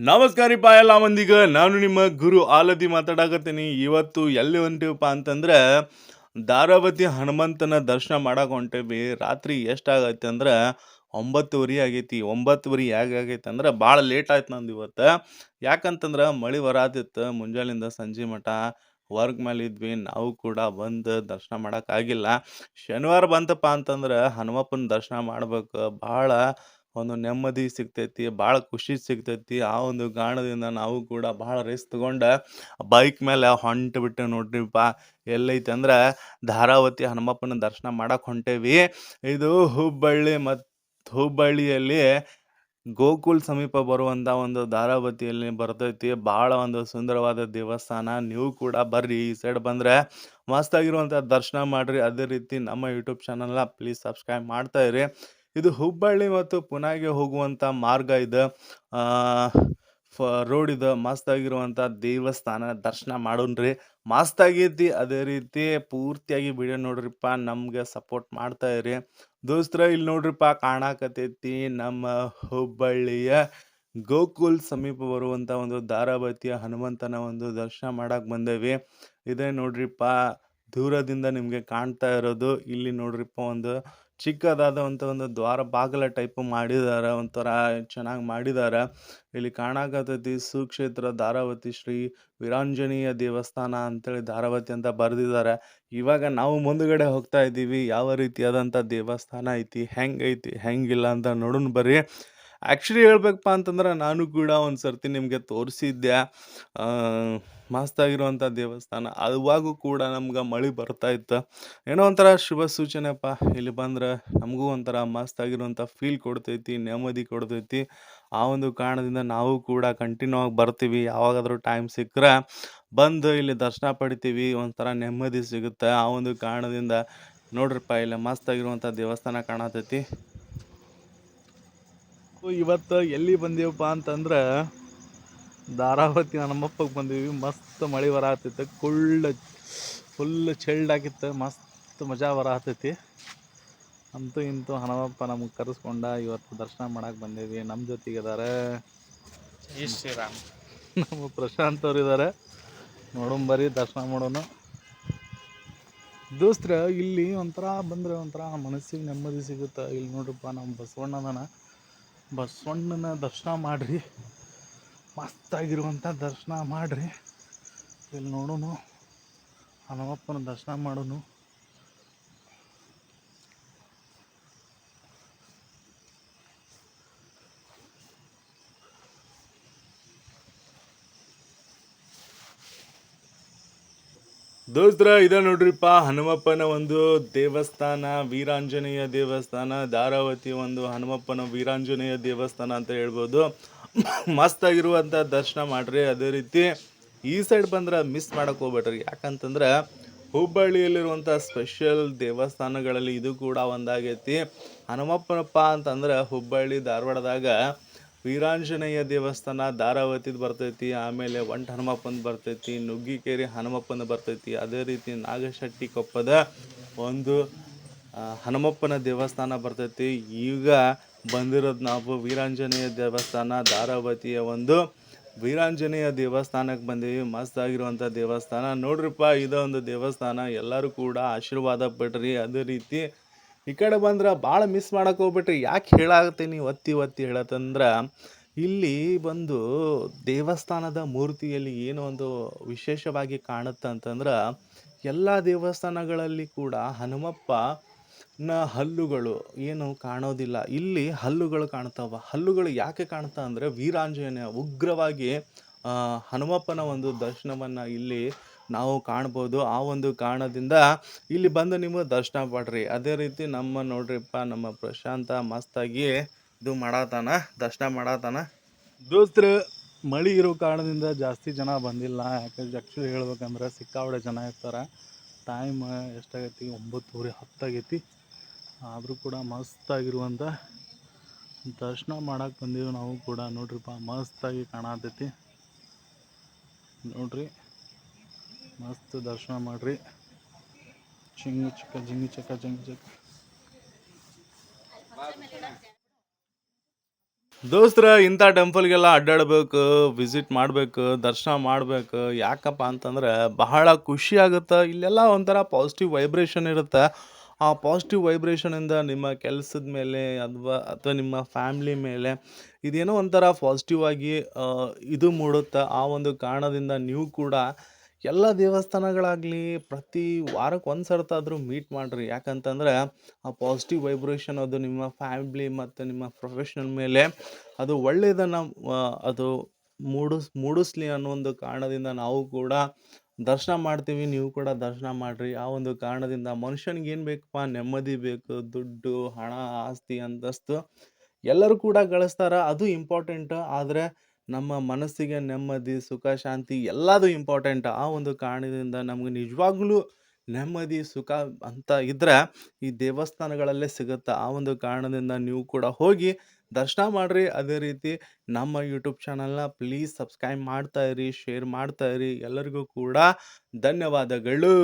ನಮಸ್ಕಾರ ರೀ ಎಲ್ಲ ಮಂದಿಗ. ನಾನು ನಿಮ್ಮ ಗುರು ಆಲದಿ ಮಾತಾಡಕತ್ತೀನಿ. ಇವತ್ತು ಎಲ್ಲಿ ಹೊಂಟೀವಪ್ಪ ಅಂತಂದ್ರೆ, ಧಾರಾವತಿ ಹನುಮಂತನ ದರ್ಶನ ಮಾಡಕ್ಕೆ ಹೊಂಟೇವಿ. ರಾತ್ರಿ ಎಷ್ಟಾಗೈತೆ ಅಂದ್ರೆ, ಒಂಬತ್ತುವರೆ ಆಗೈತಿ. ಒಂಬತ್ತುವರೆ ಆಗೈತೆ ಅಂದ್ರೆ, ಭಾಳ ಲೇಟ್ ಆಯ್ತು ನಂದು ಇವತ್ತು. ಯಾಕಂತಂದ್ರೆ, ಮಳೆ ಬರಾತಿತ್ತು ಮುಂಜಾನಿಂದ ಸಂಜೆ ಮಠ ವರ್ಕ್ ಮೇಲೆ ಇದ್ವಿ. ನಾವು ಕೂಡ ಬಂದು ದರ್ಶನ ಮಾಡೋಕ್ಕಾಗಿಲ್ಲ ಶನಿವಾರ ಬಂತಪ್ಪ ಅಂತಂದ್ರೆ, ಹನುಮಪ್ಪನ ದರ್ಶನ ಮಾಡ್ಬೇಕು. ಭಾಳ ಒಂದು ನೆಮ್ಮದಿ ಸಿಗ್ತೈತಿ, ಭಾಳ ಖುಷಿ ಸಿಗ್ತೈತಿ. ಆ ಒಂದು ಗಾಣದಿಂದ ನಾವು ಕೂಡ ಭಾಳ ರಿಸ್ಕ್ ತಗೊಂಡು ಬೈಕ್ ಮೇಲೆ ಹೊಂಟು ಬಿಟ್ಟು ನೋಡ್ರಿಪ್ಪ ಎಲ್ಲೈತೆ ಅಂದ್ರೆ ಧಾರಾವತಿ ಹನುಮಪ್ಪನ ದರ್ಶನ ಮಾಡಕ್ಕೆ ಹೊಂಟೇವಿ. ಇದು ಹುಬ್ಬಳ್ಳಿ ಮತ್ತು ಹುಬ್ಬಳ್ಳಿಯಲ್ಲಿ ಗೋಕುಲ್ ಸಮೀಪ ಬರುವಂಥ ಒಂದು ಧಾರಾವತಿಯಲ್ಲಿ ಬರ್ತೈತಿ. ಭಾಳ ಒಂದು ಸುಂದರವಾದ ದೇವಸ್ಥಾನ. ನೀವು ಕೂಡ ಬರ್ರಿ, ಈ ಸೈಡ್ ಬಂದ್ರೆ ಮಸ್ತ್ ಆಗಿರುವಂತ ದರ್ಶನ ಮಾಡಿರಿ. ಅದೇ ರೀತಿ ನಮ್ಮ ಯೂಟ್ಯೂಬ್ ಚಾನಲ್ನ ಪ್ಲೀಸ್ ಸಬ್ಸ್ಕ್ರೈಬ್ ಮಾಡ್ತಾ ಇರಿ. ಇದು ಹುಬ್ಬಳ್ಳಿ ಮತ್ತು ಪುನಾಗೆ ಹೋಗುವಂಥ ಮಾರ್ಗ ಇದೆ. ಫ, ರೋಡ್ ಇದು. ಮಸ್ತಾಗಿರುವಂಥ ದೇವಸ್ಥಾನ ದರ್ಶನ ಮಾಡೋಣ್ರಿ. ಮಸ್ತಾಗೈತಿ, ಅದೇ ರೀತಿ ಪೂರ್ತಿಯಾಗಿ ವಿಡಿಯೋ ನೋಡ್ರಿಪ್ಪ, ನಮಗೆ ಸಪೋರ್ಟ್ ಮಾಡ್ತಾ ಇರಿ. ದೋಸ್ತರ ಇಲ್ಲಿ ನೋಡ್ರಿಪ್ಪ ಕಾಣಕತ್ತೈತಿ ನಮ್ಮ ಹುಬ್ಬಳ್ಳಿಯ ಗೋಕುಲ್ ಸಮೀಪ ಬರುವಂಥ ಒಂದು ಧಾರಾವತಿಯ ಹನುಮಂತನ ಒಂದು ದರ್ಶನ ಮಾಡಕ್ಕೆ ಬಂದೇವಿ. ಇದೇ ನೋಡ್ರಿಪ್ಪ, ದೂರದಿಂದ ನಿಮಗೆ ಕಾಣ್ತಾ ಇರೋದು. ಇಲ್ಲಿ ನೋಡ್ರಿಪ್ಪ ಒಂದು ಚಿಕ್ಕದಾದಂಥ ಒಂದು ದ್ವಾರ ಬಾಗಿಲ ಟೈಪ್ ಮಾಡಿದ್ದಾರೆ ಒಂಥರ ಚೆನ್ನಾಗಿ ಮಾಡಿದ್ದಾರೆ ಇಲ್ಲಿ ಕಾಣಕತ್ತೈತಿ ಸುಕ್ಷೇತ್ರ ಧಾರಾವತಿ ಶ್ರೀ ವೀರಾಂಜನೇಯ ದೇವಸ್ಥಾನ ಅಂತೇಳಿ ಧಾರಾವತಿ ಅಂತ ಬರೆದಿದ್ದಾರೆ ಇವಾಗ ನಾವು ಮುಂದುಗಡೆ ಹೋಗ್ತಾ ಇದ್ದೀವಿ ಯಾವ ರೀತಿಯಾದಂಥ ದೇವಸ್ಥಾನ ಐತಿ, ಹೆಂಗೈತಿ, ಹೆಂಗಿಲ್ಲ ಅಂತ ನೋಡೋಣ ಬರ್ರಿ. ಆ್ಯಕ್ಚುಲಿ ಹೇಳ್ಬೇಕಪ್ಪ ಅಂತಂದ್ರೆ ನಾನು ಕೂಡ ಒಂದು ಸರ್ತಿ ನಿಮಗೆ ತೋರಿಸಿದ್ದೆ ಮಸ್ತಾಗಿರುವಂಥ ದೇವಸ್ಥಾನ. ಅದುವಾಗೂ ಕೂಡ ನಮ್ಗೆ ಮಳೆ ಬರ್ತಾ ಇತ್ತು. ಏನೋ ಒಂಥರ ಶುಭ ಸೂಚನೆಪ್ಪ. ಇಲ್ಲಿ ಬಂದ್ರೆ ನಮಗೂ ಒಂಥರ ಮಸ್ತಾಗಿರುವಂಥ ಫೀಲ್ ಕೊಡ್ತೈತಿ, ನೆಮ್ಮದಿ ಕೊಡ್ತೈತಿ. ಆ ಒಂದು ಕಾರಣದಿಂದ ನಾವು ಕೂಡ ಕಂಟಿನ್ಯೂ ಆಗಿ ಬರ್ತೀವಿ. ಯಾವಾಗಾದರೂ ಟೈಮ್ ಸಿಕ್ಕರೆ ಬಂದು ಇಲ್ಲಿ ದರ್ಶನ ಪಡಿತೀವಿ. ಒಂಥರ ನೆಮ್ಮದಿ ಸಿಗುತ್ತೆ. ಆ ಒಂದು ಕಾರಣದಿಂದ ನೋಡ್ರಿಪ್ಪ, ಇಲ್ಲಿ ಮಸ್ತಾಗಿರುವಂಥ ದೇವಸ್ಥಾನ ಕಾಣತೈತಿ. ಇವತ್ತು ಎಲ್ಲಿ ಬಂದೀವಪ್ಪ ಅಂತಂದ್ರೆ ಧಾರಾವತಿ ನಮ್ಮಪ್ಪಗೆ ಬಂದೀವಿ. ಮಸ್ತ್ ಮಳೆ ಬರತ್ತೈತೆ ಕುಳ್ಳ ಫುಲ್ ಚೆಲ್ಡ್ ಆಗಿತ್ತು. ಮಸ್ತ್ ಮಜಾ ಬರತ್ತೈತಿ ಅಂತೂ ಇಂತೂ ಹನುಮಪ್ಪ ನಮಗೆ ಕರೆಸ್ಕೊಂಡ ಇವತ್ತು ದರ್ಶನ ಮಾಡಕ್ಕೆ ಬಂದೀವಿ. ನಮ್ಮ ಜೊತೆಗಿದ್ದಾರೆ ಜೈ ಶ್ರೀರಾಮ್. ನಮ್ಮ ಪ್ರಶಾಂತ್ ಅವ್ರು ಇದ್ದಾರೆ ನೋಡೋಣ ಬರೀ ದರ್ಶನ ಮಾಡೋಣ. ದೋಸ್ತ್ರ ಇಲ್ಲಿ ಒಂಥರ ಬಂದರೆ ಒಂಥರ ಮನಸ್ಸಿಗೆ ನೆಮ್ಮದಿ ಸಿಗುತ್ತೆ. ಇಲ್ಲಿ ನೋಡ್ರಪ್ಪ ನಮ್ಮ ಬಸವಣ್ಣನ ಬಸವಣ್ಣನ ದರ್ಶನ ಮಾಡಿರಿ. ಮಸ್ತಾಗಿರುವಂಥ ದರ್ಶನ ಮಾಡಿರಿ. ಇಲ್ಲಿ ನೋಡೋನು ಹನುಮಪ್ಪನ ದರ್ಶನ ಮಾಡೋಣ ದೋಸ್ತ್ರ, ಇದೆ ನೋಡ್ರಿಪ್ಪ, ಹನುಮಪ್ಪನ ಒಂದು ದೇವಸ್ಥಾನ, ವೀರಾಂಜನೇಯ ದೇವಸ್ಥಾನ, ಧಾರಾವತಿ ಒಂದು ಹನುಮಪ್ಪನ ವೀರಾಂಜನೇಯ ದೇವಸ್ಥಾನ ಅಂತ ಹೇಳ್ಬೋದು. ಮಸ್ತಾಗಿರುವಂಥ ದರ್ಶನ ಮಾಡ್ರಿ. ಅದೇ ರೀತಿ ಈ ಸೈಡ್ ಬಂದ್ರೆ ಮಿಸ್ ಮಾಡಕ್ಕೆ ಹೋಗ್ಬೇಡ್ರಿ. ಯಾಕಂತಂದ್ರೆ ಹುಬ್ಬಳ್ಳಿಯಲ್ಲಿರುವಂಥ ಸ್ಪೆಷಲ್ ದೇವಸ್ಥಾನಗಳಲ್ಲಿ ಇದು ಕೂಡ ಒಂದಾಗೈತಿ. ಹನುಮಪ್ಪನಪ್ಪ ಅಂತಂದ್ರೆ ಹುಬ್ಬಳ್ಳಿ ಧಾರವಾಡದಾಗ ವೀರಾಂಜನೇಯ ದೇವಸ್ಥಾನ ಧಾರಾವತಿದು ಬರ್ತೈತಿ, ಆಮೇಲೆ ಒಂಟ ಹನುಮಪ್ಪನ ಬರ್ತೈತಿ, ನುಗ್ಗಿಕೇರಿ ಹನುಮಪ್ಪನ ಬರ್ತೈತಿ. ಅದೇ ರೀತಿ ನಾಗಶೆಟ್ಟಿ ಕೊಪ್ಪದ ಒಂದು ಹನುಮಪ್ಪನ ದೇವಸ್ಥಾನ ಬರ್ತೈತಿ. ಈಗ ಬಂದಿರೋದು ನಾವು ವೀರಾಂಜನೇಯ ದೇವಸ್ಥಾನ ಧಾರಾವತಿಯ ಒಂದು ವೀರಾಂಜನೇಯ ದೇವಸ್ಥಾನಕ್ಕೆ ಬಂದೀವಿ. ಮಸ್ತ್ ಆಗಿರುವಂಥ ದೇವಸ್ಥಾನ. ನೋಡ್ರಿಪ್ಪ ಇದೊಂದು ದೇವಸ್ಥಾನ. ಎಲ್ಲರೂ ಕೂಡ ಆಶೀರ್ವಾದ ಪಡ್ರಿ. ಅದೇ ರೀತಿ ಈ ಕಡೆ ಬಂದ್ರೆ ಭಾಳ ಮಿಸ್ ಮಾಡಕ್ಕೆ ಹೋಗ್ಬಿಟ್ರಿ. ಯಾಕೆ ಹೇಳಾಗತ್ತೀನಿ ಒತ್ತಿ ಒತ್ತಿ ಹೇಳತ್ತಂದ್ರೆ, ಇಲ್ಲಿ ಬಂದು ದೇವಸ್ಥಾನದ ಮೂರ್ತಿಯಲ್ಲಿ ಏನು ಒಂದು ವಿಶೇಷವಾಗಿ ಕಾಣುತ್ತೆ ಅಂತಂದ್ರೆ, ಎಲ್ಲ ದೇವಸ್ಥಾನಗಳಲ್ಲಿ ಕೂಡ ಹನುಮಪ್ಪ ನ ಹಲ್ಲುಗಳು ಏನು ಕಾಣೋದಿಲ್ಲ. ಇಲ್ಲಿ ಹಲ್ಲುಗಳು ಕಾಣ್ತಾವ. ಹಲ್ಲುಗಳು ಯಾಕೆ ಕಾಣ್ತಾ ಅಂದರೆ, ವೀರಾಂಜನೇಯ ಉಗ್ರವಾಗಿ ಹನುಮಪ್ಪನ ಒಂದು ದರ್ಶನವನ್ನು ಇಲ್ಲಿ ನಾವು ಕಾಣ್ಬೋದು. ಆ ಒಂದು ಕಾರಣದಿಂದ ಇಲ್ಲಿ ಬಂದು ನೀವು ದರ್ಶನ ಪಡ್ರಿ. ಅದೇ ರೀತಿ ನಮ್ಮ ನೋಡ್ರಿಪ್ಪ, ನಮ್ಮ ಪ್ರಶಾಂತ ಮಸ್ತಾಗಿ ಇದು ಮಾಡತಾನ, ದರ್ಶನ ಮಾಡತಾನ. ದೋಸ್ತ್ರ, ಮಳೆ ಇರೋ ಕಾರಣದಿಂದ ಜಾಸ್ತಿ ಜನ ಬಂದಿಲ್ಲ. ಯಾಕಂದ್ರೆ ಆ್ಯಕ್ಚುಲಿ ಹೇಳ್ಬೇಕಂದ್ರೆ ಸಿಕ್ಕಾವಡೆ ಜನ ಇರ್ತಾರೆ. ಟೈಮ್ ಎಷ್ಟಾಗೈತಿ? ಒಂಬತ್ತುವರೆ ಹತ್ತಾಗೈತಿ ಆದರೂ ಕೂಡ ಮಸ್ತಾಗಿರುವಂಥ ದರ್ಶನ ಮಾಡಕ್ಕೆ ಬಂದೀವಿ ನಾವು ಕೂಡ. ನೋಡ್ರಿಪ್ಪ, ಮಸ್ತಾಗಿ ಕಾಣತೈತಿ. ನೋಡ್ರಿ. ಮಸ್ತ್ ದರ್ಶನ ಮಾಡ್ರಿ. ಜಿಂಗಿ ಚಿಕ್ಕ, ಜಿಂಗಿ ಚಕ್ಕ ಜಿಂಗಿ ಚಕ್ಕ. ದೋಸ್ತರ, ಇಂಥ ಟೆಂಪಲ್ಗೆಲ್ಲ ಅಡ್ಡಾಡಬೇಕು, ವಿಸಿಟ್ ಮಾಡಬೇಕು, ದರ್ಶನ ಮಾಡಬೇಕು, ಯಾಕಪ್ಪ ಅಂತಂದ್ರೆ ಬಹಳ ಖುಷಿ ಆಗುತ್ತೆ. ಇಲ್ಲೆಲ್ಲ ಒಂಥರ ಪಾಸಿಟಿವ್ ವೈಬ್ರೇಷನ್ ಇರುತ್ತೆ. ಆ ಪಾಸಿಟಿವ್ ವೈಬ್ರೇಷನಿಂದ ನಿಮ್ಮ ಕೆಲಸದ ಮೇಲೆ ಅಥವಾ ಅಥವಾ ನಿಮ್ಮ ಫ್ಯಾಮ್ಲಿ ಮೇಲೆ ಇದೇನೋ ಒಂಥರ ಪಾಸಿಟಿವ್ ಆಗಿ ಇದು ಮೂಡುತ್ತೆ. ಆ ಒಂದು ಕಾರಣದಿಂದ ನೀವು ಕೂಡ ಎಲ್ಲ ದೇವಸ್ಥಾನಗಳಾಗಲಿ ಪ್ರತಿ ವಾರಕ್ಕೆ ಒಂದು ಸರ್ತಾದರೂ ಮೀಟ್ ಮಾಡಿರಿ. ಯಾಕಂತಂದ್ರೆ ಆ ಪಾಸಿಟಿವ್ ವೈಬ್ರೇಷನ್ ಅದು ನಿಮ್ಮ ಫ್ಯಾಮ್ಲಿ ಮತ್ತು ನಿಮ್ಮ ಪ್ರೊಫೆಷನಲ್ ಮೇಲೆ ಅದು ಒಳ್ಳೆಯದನ್ನು ಅದು ಮೂಡಿಸ್, ಮೂಡಿಸ್ಲಿ ಅನ್ನೋ ಒಂದು ಕಾರಣದಿಂದ ನಾವು ಕೂಡ ದರ್ಶನ ಮಾಡ್ತೀವಿ. ನೀವು ಕೂಡ ದರ್ಶನ ಮಾಡಿರಿ. ಆ ಒಂದು ಕಾರಣದಿಂದ ಮನುಷ್ಯನಿಗೆ ಏನು ಬೇಕಪ್ಪ? ನೆಮ್ಮದಿ ಬೇಕು, ದುಡ್ಡು, ಹಣ, ಆಸ್ತಿ, ಅಂತಸ್ತು ಎಲ್ಲರೂ ಕೂಡ ಗಳಿಸ್ತಾರೆ. ಅದು ಇಂಪಾರ್ಟೆಂಟ್ ಆದರೆ ನಮ್ಮ ಮನಸ್ಸಿಗೆ ನೆಮ್ಮದಿ, ಸುಖ, ಶಾಂತಿ ಎಲ್ಲದು ಇಂಪಾರ್ಟೆಂಟ್ ಆ ಒಂದು ಕಾರಣದಿಂದ ನಮ್ಗೆ ನಿಜವಾಗ್ಲೂ ನೆಮ್ಮದಿ, ಸುಖ ಅಂತ ಇದ್ರೆ ಈ ದೇವಸ್ಥಾನಗಳಲ್ಲೇ ಸಿಗುತ್ತೆ. ಆ ಒಂದು ಕಾರಣದಿಂದ ನೀವು ಕೂಡ ಹೋಗಿ ದರ್ಶನ ಮಾಡ್ರಿ. ಅದೇ ರೀತಿ ನಮ್ಮ ಯೂಟ್ಯೂಬ್ ಚಾನಲ್ನ ಪ್ಲೀಸ್ ಸಬ್ಸ್ಕ್ರೈಬ್ ಮಾಡ್ತಾ ಇರಿ ಶೇರ್ ಮಾಡ್ತಾ ಇರಿ. ಎಲ್ಲರಿಗೂ ಕೂಡ ಧನ್ಯವಾದಗಳು.